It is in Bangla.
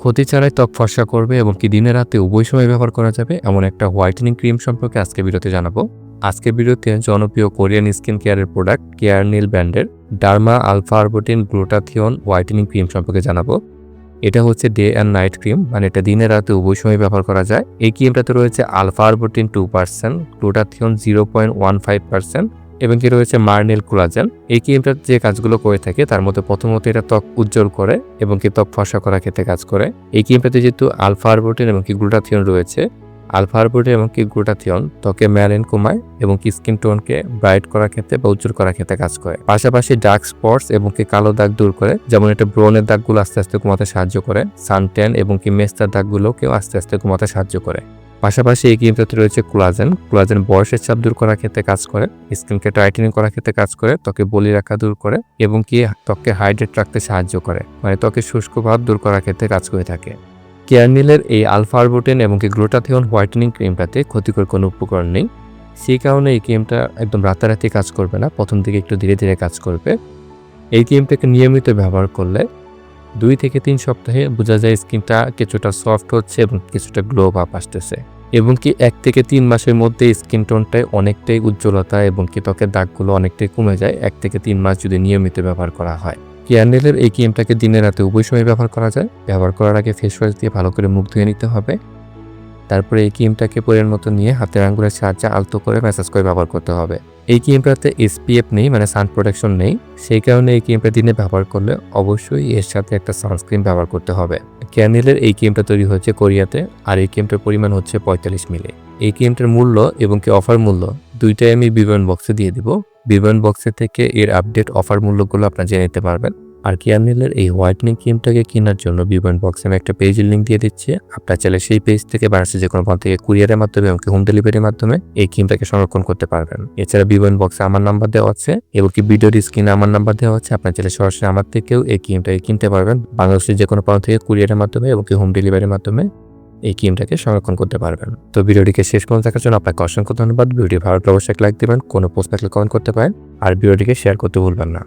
ক্ষতি ছাড়াই ত্বক ফর্সা করবে এবং কি দিনে রাতে উভয় সময় ব্যবহার করা যাবে এমন একটা হোয়াইটেনিং ক্রিম সম্পর্কে আজকে ভিডিওতে জানাব। আজকে ভিডিওতে জনপ্রিয় কোরিয়ান স্কিন কেয়ারের প্রোডাক্ট কেয়ার নীল ব্র্যান্ডের derma alpha arbutin glutathione whitening cream সম্পর্কে জানাব। এটা হচ্ছে ডে অ্যান্ড নাইট ক্রিম মানে এটা দিনে রাতে উভয় সময় ব্যবহার করা যায়। এই ক্রিমটাতে রয়েছে alpha arbutin two percent, glutathione zero point one five percent এবং কি রয়েছে মার্নেল কোলাজেন। এই ক্রিমটা যে কাজগুলো করে থাকে, তার মধ্যে প্রথমত এটা ত্বক উজ্জ্বল করে এবং কি ত্বক ফসা করার ক্ষেত্রে কাজ করে। এই ক্রিমটাতে যেহেতু আলফা আরবোটিন এবং কি গ্লুটাথিয়ন রয়েছে, আলফা আরবোটিন এবং কি গ্লুটাথিয়ন ত্বকে ম্যালিন কমায় এবং কি স্কিন টোনকে ব্রাইট করার ক্ষেত্রে বা উজ্জ্বল করার ক্ষেত্রে কাজ করে। পাশাপাশি ডার্ক স্পটস এবং কি কালো দাগ দূর করে, যেমন এটা ব্রনের দাগগুলো আস্তে আস্তে কমাতে সাহায্য করে, সানট্যান এবং কি মেস্তার দাগগুলোকেও আস্তে আস্তে কমাতে সাহায্য করে। পাশাপাশি এই ক্রিমটাতে রয়েছে কোলাজেন কোলাজেন বয়সের চাপ দূর করার ক্ষেত্রে কাজ করে স্কিনকে টাইটেনিং করার ক্ষেত্রে কাজ করে, ত্বকে বলি রাখা দূর করে এবং কি ত্বককে হাইড্রেট রাখতে সাহায্য করে। মানে ত্বকের শুষ্ক ভাব দূর করার ক্ষেত্রে কাজ করে থাকে। কেয়ারনিলের এই আলফা আরবোটেন এবং কি গ্লুটাথিয়ন হোয়াইটেনিং ক্রিমটাতে ক্ষতিকর কোনো উপকরণ নেই। সেই কারণে এই ক্রিমটা একদম রাতারাতি কাজ করবে না, প্রথম দিকে একটু ধীরে ধীরে কাজ করবে। এই ক্রিমটাকে নিয়মিত ব্যবহার করলে দুই থেকে তিন সপ্তাহে বোঝা যায় স্কিনটা কিছুটা সফট হচ্ছে এবং কিছুটা গ্লো ভাব আসতেছে। এবং কি এক থেকে তিন মাসের মধ্যে স্কিন টোনটায় অনেকটাই উজ্জ্বলতা এবং কি ত্বকের দাগগুলো অনেকটাই কমে যায় এক থেকে তিন মাস যদি নিয়মিত ব্যবহার করা হয়। ক্যান্ডেলের এই ক্রিমটাকে দিনে রাতে উভয় সময় ব্যবহার করা যায়। ব্যবহার করার আগে ফেস ওয়াশ দিয়ে ভালো করে মুখ ধুয়ে নিতে হবে। তারপরে এই ক্রিমটাকে পরের মতো নিয়ে হাতের আঙ্গুলের সাহায্যে আলতো করে ম্যাসাজ করে ব্যবহার করতে হবে। এই ক্রিমটাতে এসপিএফ নেই মানে সান প্রোটেকশন নেই। সেই কারণে এই ক্রিমটা দিনে ব্যবহার করলে অবশ্যই এর সাথে একটা সানস্ক্রিন ব্যবহার করতে হবে। ক্যানেলের এই ক্রিমটা তৈরি হয়েছে কোরিয়াতে, আর এই ক্রিমটার পরিমাণ হচ্ছে পঁয়তাল্লিশ মিলি। এই ক্রিমটার মূল্য এবং কি অফার মূল্য দুইটাই আমি বিবরণ বক্সে দিয়ে দিব। বিবরণ বক্সে থেকে এর আপডেট অফার মূল্যগুলো আপনারা জেনে নিতে পারবেন। আর কেয়ারনিলের এই হোয়াইটনিং ক্রিমটাকে কেনার জন্য বিবরণ বক্সে আমি একটা পেজের লিঙ্ক দিয়ে দিচ্ছি। আপনার চাইলে সেই পেজ থেকে বাংলাদেশের যে কোনো প্রান্ত থেকে কুরিয়ারের মাধ্যমে এবং হোম ডেলিভারির মাধ্যমে এই ক্রিমটাকে সংরক্ষণ করতে পারবেন। এছাড়া বিবরণ বক্সে আমার নাম্বার দেওয়া আছে এবং কি ভিডিওর স্ক্রিনে আমার নাম্বার দেওয়া আছে। আপনার চাইলে সরাসরি আমার থেকেও এই ক্রিমটাকে কিনতে পারবেন। বাংলাদেশের যে কোনো প্রান্ত থেকে কুরিয়ারের মাধ্যমে এবং কি হোম ডেলিভারির মাধ্যমে এই ক্রিমটাকে সংরক্ষণ করতে পারবেন। তো ভিডিওটিকে শেষ পর্যন্ত দেখার জন্য আপনাকে অসংখ্য ধন্যবাদ। ভিডিও ভালো অবশ্যই লাইক দেবেন, কোনো পোস্ট থাকলে কমেন্ট করতে পারেন। আর ভিডিওটিকে শেয়ার করতে ভুলবেন না।